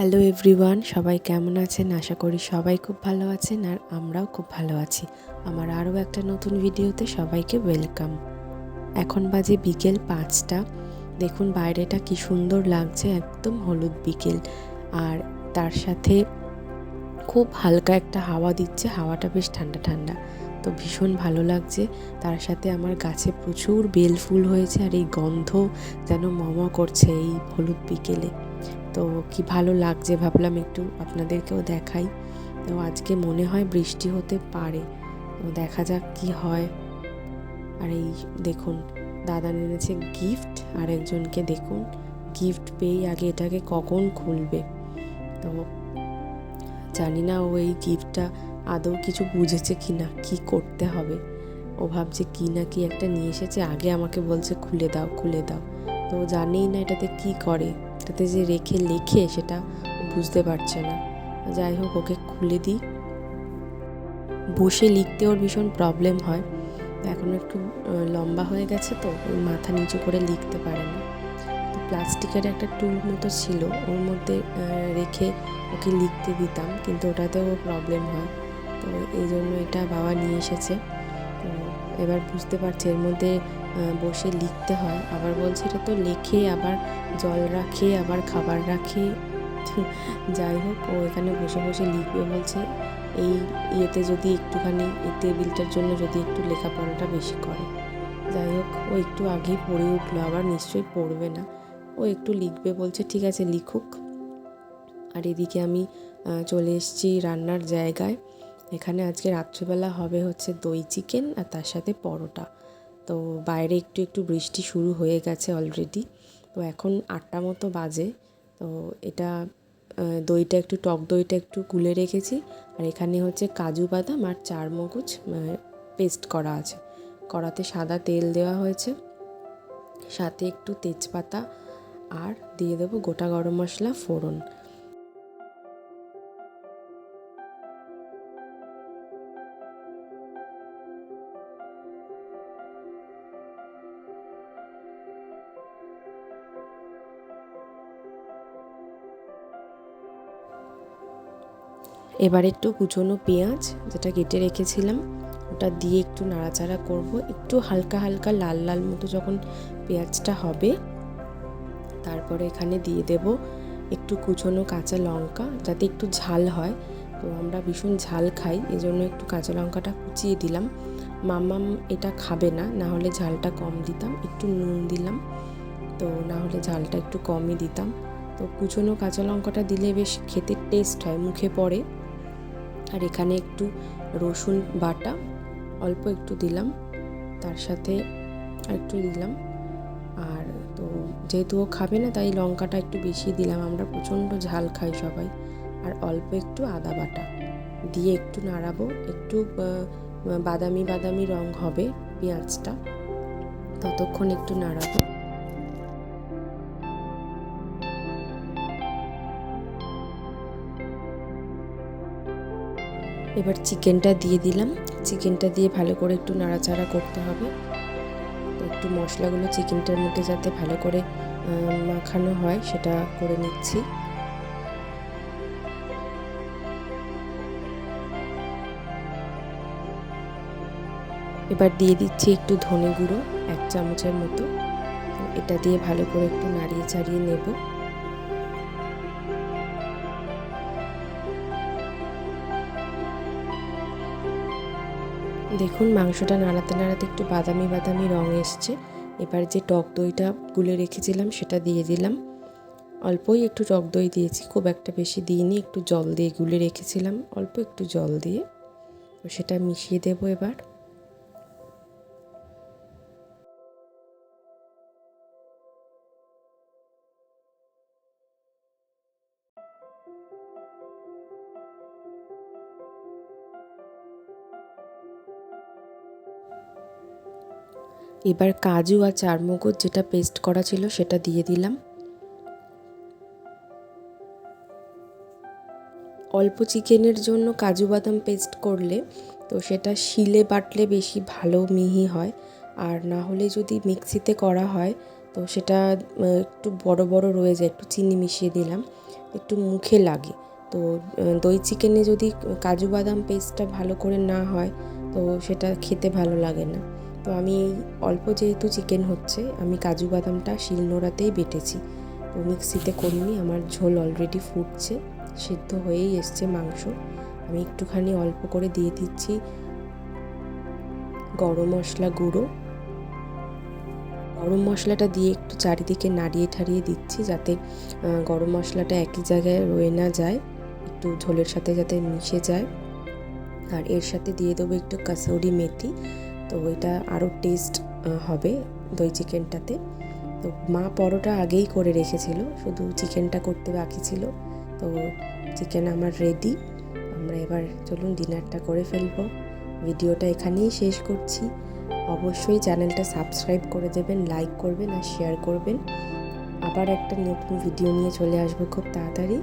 Hello everyone সবাই কেমন আছেন? আশা করি সবাই খুব ভালো আছেন আর আমরাও খুব ভালো আছি। আমার আরও একটা নতুন ভিডিওতে সবাইকে ওয়েলকাম এখন বাজে বিকেল পাঁচটা। দেখুন বাইরেটা কি সুন্দর লাগছে, একদম হলুদ বিকেল। আর তার সাথে খুব হালকা একটা হাওয়া দিচ্ছে, হাওয়াটা বেশ ঠান্ডা ঠান্ডা। তো ভীষণ ভালো লাগছে। তার সাথে আমার গাছে প্রচুর বেল ফুল হয়েছে আর এই গন্ধ যেন মম করছে এই হলুদ বিকেলে। তো কি ভালো লাগছে ভাবলাম একটু আপনাদেরকেও দেখাই। তো আজকে মনে হয় বৃষ্টি হতে পারে। তো দেখা যাক কি হয়। আর এই দেখুন, দাদা এনেছে গিফট আর একজনকে দেখুন গিফট পেয়েই আগে এটাকে কখন খুলবে। তো জানি না ও এই গিফটটা আদৌ কিছু বুঝেছে কি না কী করতে হবে। ও ভাবছে কি না কি একটা নিয়ে এসেছে, আগে আমাকে বলছে খুলে দাও খুলে দাও। তো জানেই না এটাতে কি করে। এটাতে যে রেখে লেখে সেটা বুঝতে পারছে না। যাই হোক, ওকে খুলে দিই। বসে লিখতে ওর ভীষণ প্রবলেম হয়। এখন একটু লম্বা হয়ে গেছে তো ওই মাথা নিচু করে লিখতে পারে না। তো প্লাস্টিকের একটা টুল মতো ছিল, ওর মধ্যে রেখে ওকে লিখতে দিতাম, কিন্তু ওটাতেও প্রবলেম হয়। তো এই জন্য এটা বাবা নিয়ে এসেছে। এবার বুঝতে পারছে, এর মধ্যে বসে লিখতে হয়। আবার বলছে, এটা তো লেখে, আবার জল রাখে, আবার খাবার রাখে। যাই হোক, ও এখানে বসে বসে লিখবে, বলছে, এই ইয়েতে যদি একটুখানি, এই টেবিলটার জন্য যদি একটু লেখাপড়াটা বেশি করে। যাই হোক, ও একটু আগেই পড়ে উঠল, আবার নিশ্চয়ই পড়বে না। ও একটু লিখবে, বলছে, ঠিক আছে, লিখুক। আর এদিকে আমি চলে এসেছি রান্নার জায়গায়। এখানে আজকে রাত্রিবেলা হবে হচ্ছে দই চিকেন, আর তার সাথে পরোটা। তো বাইরে একটু একটু বৃষ্টি শুরু হয়ে গেছে অলরেডি তো এখন আটটা মতো বাজে। তো এটা দইটা একটু, টক দইটা একটু গুলে রেখেছি। আর এখানে হচ্ছে কাজু বাদাম আর চার মগজ পেস্ট করা আছে। কড়াতে সাদা তেল দেওয়া হয়েছে। সাথে একটু তেজপাতা আর দিয়ে দেবো গোটা গরম মশলা ফোড়ন। এবার একটু কুচনো পেঁয়াজ, যেটা কেটে রেখেছিলাম, ওটা দিয়ে একটু নাড়াচাড়া করব। একটু হালকা হালকা লাল লাল মতো যখন পেঁয়াজটা হবে, তারপরে এখানে দিয়ে দেব একটু কুচনো কাঁচা লঙ্কা, যাতে একটু ঝাল হয়। তো আমরা ভীষণ ঝাল খাই এই জন্য একটু কাঁচা লঙ্কাটা কুচিয়ে দিলাম। মামাম এটা খাবে না না হলে ঝালটা কম দিতাম, একটু নুন দিলাম। তো না হলে ঝালটা একটু কমই দিতাম। তো কুচনো কাঁচা লঙ্কাটা দিলে বেশ খেতে টেস্ট হয়, মুখে পড়ে। আর এখানে একটু রসুন বাটা, অল্প একটু দিলাম, তার সাথে একটু দিলাম। আর তো যেহেতু ও খাবে না, তাই লঙ্কাটা একটু বেশি দিলাম। আমরা প্রচণ্ড ঝাল খাই সবাই। আর অল্প একটু আদা বাটা দিয়ে একটু নাড়াবো। একটু বাদামি বাদামি রং হবে পেঁয়াজটা। ততক্ষণ একটু নাড়াবো। এবার চিকেনটা দিয়ে দিলাম। চিকেনটা দিয়ে ভালো করে একটু নাড়াচাড়া করতে হবে। একটু মশলাগুলো চিকেনটার মধ্যে যাতে ভালো করে মাখানো হয়, সেটা করে নিচ্ছি। এবার দিয়ে দিচ্ছি একটু ধনে গুঁড়ো, এক চামচের মতো। এটা দিয়ে ভালো করে একটু নাড়িয়ে চাড়িয়ে নেব। দেখুন, মাংসটা নাড়াতে নাড়াতে একটু বাদামি বাদামি রঙ এসছে। এবার যে টক দইটা গুলে রেখেছিলাম সেটা দিয়ে দিলাম। অল্পই একটু টক দই দিয়েছি, খুব একটা বেশি দিইনি, একটু জল দিয়ে গুলে রেখেছিলাম, অল্প একটু জল দিয়ে। সেটা মিশিয়ে দেবো এবার। এবার কাজু আর চারমগজ যেটা পেস্ট করা ছিল সেটা দিয়ে দিলাম। অল্প চিকেনের জন্য কাজু বাদাম পেস্ট করলে তো সেটা শিলে বাটলে বেশি ভালো মিহি হয়। আর না হলে যদি মিক্সিতে করা হয় তো সেটা একটু বড় বড় রয়ে যায়, একটু চিনি মিশিয়ে দিলাম, একটু মুখে লাগে। তো দই চিকেনে যদি কাজু বাদাম পেস্টটা ভালো করে না হয় তো সেটা খেতে ভালো লাগে না। তো আমি এই অল্প যেহেতু চিকেন হচ্ছে, আমি কাজু বাদামটা শিলনোড়াতেই বেটেছি। তো মিক্সিতে করিনি, আমার ঝোল অলরেডি ফুটছে, সিদ্ধ হয়েই এসছে মাংস। আমি একটুখানি অল্প করে দিয়ে দিচ্ছি গরম মশলা গুঁড়ো। গরম মশলাটা দিয়ে একটু চারিদিকে নাড়িয়ে ঠাড়িয়ে দিচ্ছি যাতে গরম মশলাটা একই জায়গায় রয়ে না যায়, একটু ঝোলের সাথে যাতে মিশে যায়। আর এর সাথে দিয়ে দেবো একটু কাসৌরি মেথি। তো ওইটা আরও টেস্ট হবে দই চিকেনটাতে। তো মা পরোটা আগেই করে রেখেছিল, শুধু চিকেনটা করতে বাকি ছিল। তো চিকেন আমার রেডি আমরা এবার চলুন ডিনারটা করে ফেলব। ভিডিওটা এখানেই শেষ করছি। অবশ্যই চ্যানেলটা সাবস্ক্রাইব করে দেবেন লাইক করবেন আর শেয়ার করবেন। আবার একটা নতুন ভিডিও নিয়ে চলে আসব খুব তাড়াতাড়ি।